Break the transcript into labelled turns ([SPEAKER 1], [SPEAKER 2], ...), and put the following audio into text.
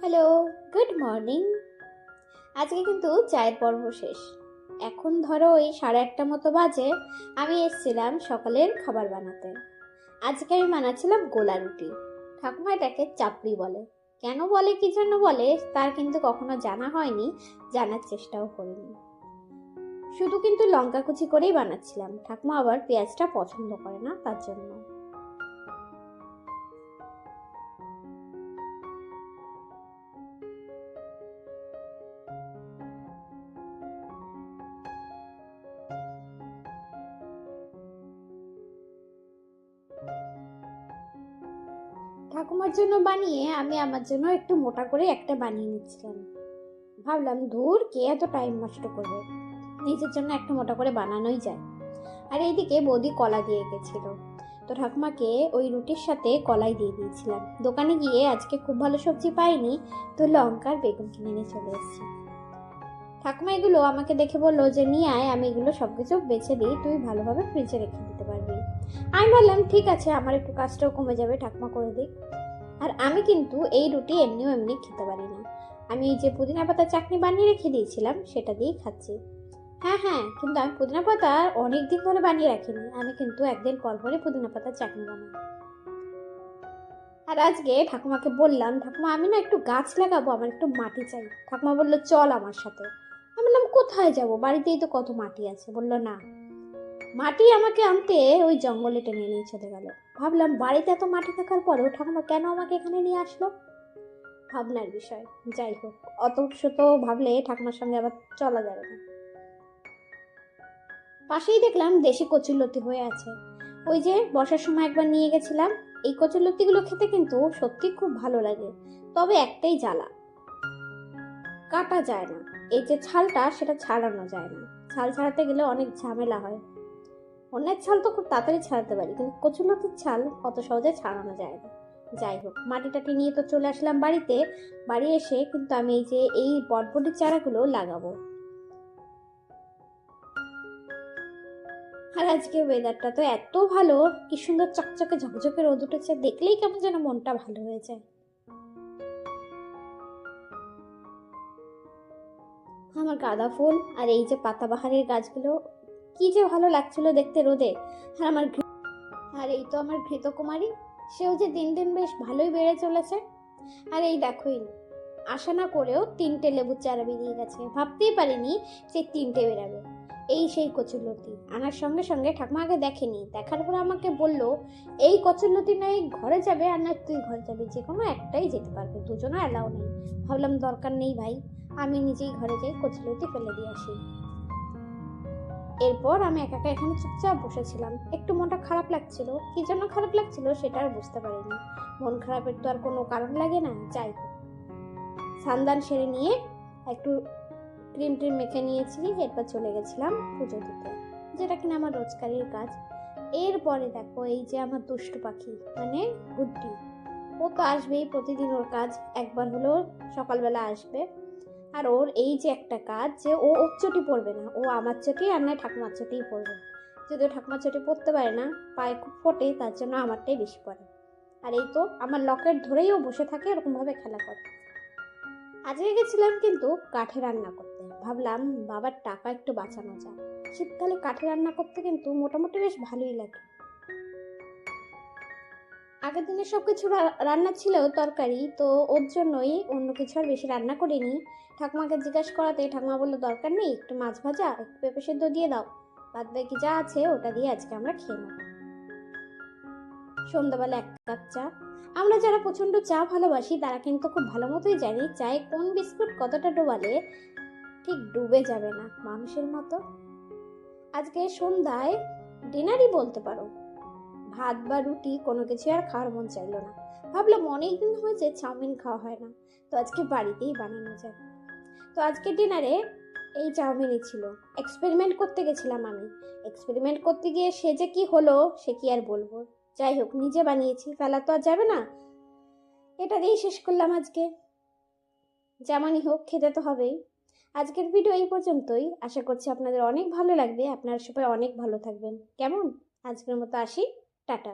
[SPEAKER 1] Hello good morning আজকে কিন্তু চায়ের পর্ব শেষ। এখন ধরো ওই সাড়ে আটটা মতো বাজে, আমি এসেছিলাম সকালের খাবার বানাতে। আজকে আমি বানাচ্ছিলাম গোলা রুটি। ঠাকুমা এটাকে চাপড়ি বলে। কেন বলে কি জন্য বলে, তার কিন্তু কখনো জানা হয়নি, জানার চেষ্টাও করিনি। শুধু কিন্তু লঙ্কা কুচি করেই বানাচ্ছিলাম। ঠাকুমা আবার পেঁয়াজটা পছন্দ করে না, তার জন্য। ঠাকুমার জন্য বানিয়ে আমি আমার জন্য একটু মোটা করে একটা বানিয়ে নিচ্ছিলাম। ভাবলাম, ধুর, কে এত টাইম নষ্ট করবে? নিজের জন্য একটা মোটা করে বানানোই যায়। আর এইদিকে বৌদি কলা দিয়ে গেছিল। তো ঠাকুমাকে ওই রুটির সাথে কলাই দিয়ে দিয়েছিলাম। দোকানে গিয়ে আজকে খুব ভালো সবজি পাইনি, তো লঙ্কার বেগুন কিনে নিয়ে চলে এসেছি। ঠাকুমা এগুলো আমাকে দেখে বলল যে, নিয়ে আয়, আমি এগুলো সব কিছু বেছে দিই তুই ভালোভাবে ফ্রিজে রেখে দিতে পারবি। আমি বললাম ঠিক আছে, আমার একটু কাজটাও কমে যাবে, ঠাকুমা করে দিক। আর আমি কিন্তু এই রুটি এমনিও এমনি খেতে পারি না। আমি এই যে পুদিনা পাতা চাটনি বানিয়ে রেখে দিয়েছিলাম, সেটা দিয়েই খাচ্ছি। হ্যাঁ হ্যাঁ কিন্তু আমি পুদিনা পাতা অনেক দিন ধরে বানিয়ে রাখিনি। আমি কিন্তু একদিন পর পরে পুদিনা পাতার চাটনি বানাই আর আজকে ঠাকুমাকে বললাম, ঠাকুমা, আমি না একটু গাছ লাগাবো, আমার একটু মাটি চাই। ঠাকুমা বলল, চল আমার সাথে। আমি বললাম, কোথায় যাব? বাড়িতেই তো কত মাটি আছে। বলল, না। মাটি আমাকে আনতে ওই জঙ্গলে টেনে নিয়ে চলে গেল। ভাবলাম, বাড়িতে এত মাটি থাকার পরেও ঠাকুমা কেন আমাকে এখানে নিয়ে আসলো? ভাবনার বিষয়। যাই হোক অত শত ভাবলে ঠাকুমার সঙ্গে আবার চলা যাবে না। পাশেই দেখলাম দেশি কচুরলতি হয়ে আছে। ওই যে বর্ষার সময় একবার নিয়ে গেছিলাম, এই কচুরলতিগুলো খেতে কিন্তু সত্যি খুব ভালো লাগে, তবে একটাই জ্বালা। কাটা যায় না। এই যে ছালটা, সেটা ছাড়ানো যায় না। ছাল ছাড়াতে গেলে অনেক ঝামেলা হয়। অন্যের ছাল তো খুব তাড়াতাড়ি ছাড়াতে পারি, কিন্তু কচুলতির ছাল অত সহজে ছাড়ানো যায় না। যাই হোক মাটি টাটি নিয়ে তো চলে আসলাম বাড়িতে। বাড়ি এসে কিন্তু আমি এই যে এই বটবটির চারাগুলো লাগাবো। আর আজকে ওয়েদারটা তো এত ভালো, কি সুন্দর চকচকে ঝকঝকে রোদ উঠেছে, দেখলেই কেমন যেন মনটা ভালো হয়ে যায়। আমার গাঁদা ফুল আর এই যে পাতাবাহারের গাছগুলো কি যে ভালো লাগছিল দেখতে রোদে। আর আমার আর এই তো আমার ঘৃতকুমারী, সেও যে দিন দিন বেশ ভালোই বেড়ে চলেছে। আর এই দেখোই, আশা না করেও তিনটে লেবুর চারা বেরিয়ে গেছে। ভাবতেই পারিনি যে তিনটে বেরাবে। এই সেই কচুরলতি। আনার সঙ্গে সঙ্গে ঠাকুমা আগে দেখেনি। দেখার পর আমাকে বলল, এই কচুরলতি নয় ঘরে যাবে আর না তুই ঘরে যাবি। যে কোনো একটাই যেতে পারবে। দুজনও অ্যালাউ নেই। ভাবলাম দরকার নেই ভাই। আমি নিজেই ঘরে যাই কচুরলতি ফেলে দিয়ে আসি। এরপর আমি একা একা এখানে চুপচাপ বসেছিলাম। একটু মনটা খারাপ লাগছিল। কি জন্য খারাপ লাগছিল সেটা আর বুঝতে পারিনি। মন খারাপের তো আর কোনো কারণ লাগে না, যাই সান্দান সেরে নিয়ে একটু ক্রিম ট্রিম মেখে নিয়েছি, এরপর চলে গেছিলাম পুজো দিতে, যেটা কিনা আমার রোজকারের কাজ। এরপরে দেখো, এই যে আমার দুষ্টু পাখি মানে গুড্ডি, ও তো আসবেই প্রতিদিন ওর কাজ, একবার হলেও সকালবেলা আসবে। আর ওর এই যে একটা কাজ যে ও ওর চটি পরবে না, ও আমার চটি আর নয় ঠাকুমার চটিই পরবে। যদিও ঠাকুমার চটি পরতে পারে না, পায়ে খুব ফোটে, তার জন্য আমারটাই বেশি পড়ে আর এই তো আমার লকেট ধরেই ও বসে থাকে, এরকমভাবে খেলা করে। আজকে গেছিলাম কিন্তু কাঠে রান্না করতে। ভাবলাম, বাবার টাকা একটু বাঁচানো যায়। শীতকালে কাঠে রান্না করতে কিন্তু মোটামুটি বেশ ভালোই লাগে। আগের দিনে সব কিছু রান্না ছিল তরকারি, তো ওর জন্যই অন্য কিছু আর বেশি রান্না করিনি। ঠাকুমাকে জিজ্ঞাসা করাতে ঠাকুমা বলল, দরকার নেই, একটু মাছ ভাজা, একটু পেঁপে সেদ্ধ দিয়ে দাও। বাদ বাকি যা আছে ওটা দিয়ে আজকে আমরা খেয়ে নেব। সন্ধ্যাবেলা এক কাপ চা। আমরা যারা প্রচণ্ড চা ভালোবাসি, তারা কিন্তু খুব ভালো মতোই জানি চায়ে কোন বিস্কুট কতটা ডোবালে ঠিক ডুবে যাবে না, মানুষের মতো। আজকে সন্ধ্যায় ডিনারই বলতে পারো। ভাত বা রুটি কোনো কিছু আর খাওয়ার মন চাইলো না। ভাবলাম অনেক দিন হয়েছে চাউমিন খাওয়া হয় না, তো আজকে বাড়িতেই বানানো যায়। তো আজকে ডিনারে এই চাউমিনই ছিল। এক্সপেরিমেন্ট করতে গেছিলাম আমি। এক্সপেরিমেন্ট করতে গিয়ে সে যে কি হলো, সে কি আর বলব? যাই হোক, নিজে বানিয়েছি, ফেলা তো আর যাবে না। এটা দিয়েই শেষ করলাম আজকে। যেমনই হোক, খেতে তো হবেই। আজকের ভিডিও এই পর্যন্তই। আশা করছি আপনাদের অনেক ভালো লাগবে। আপনারা সবাই অনেক ভালো থাকবেন। কেমন? আজকের মতো আসি। টাটা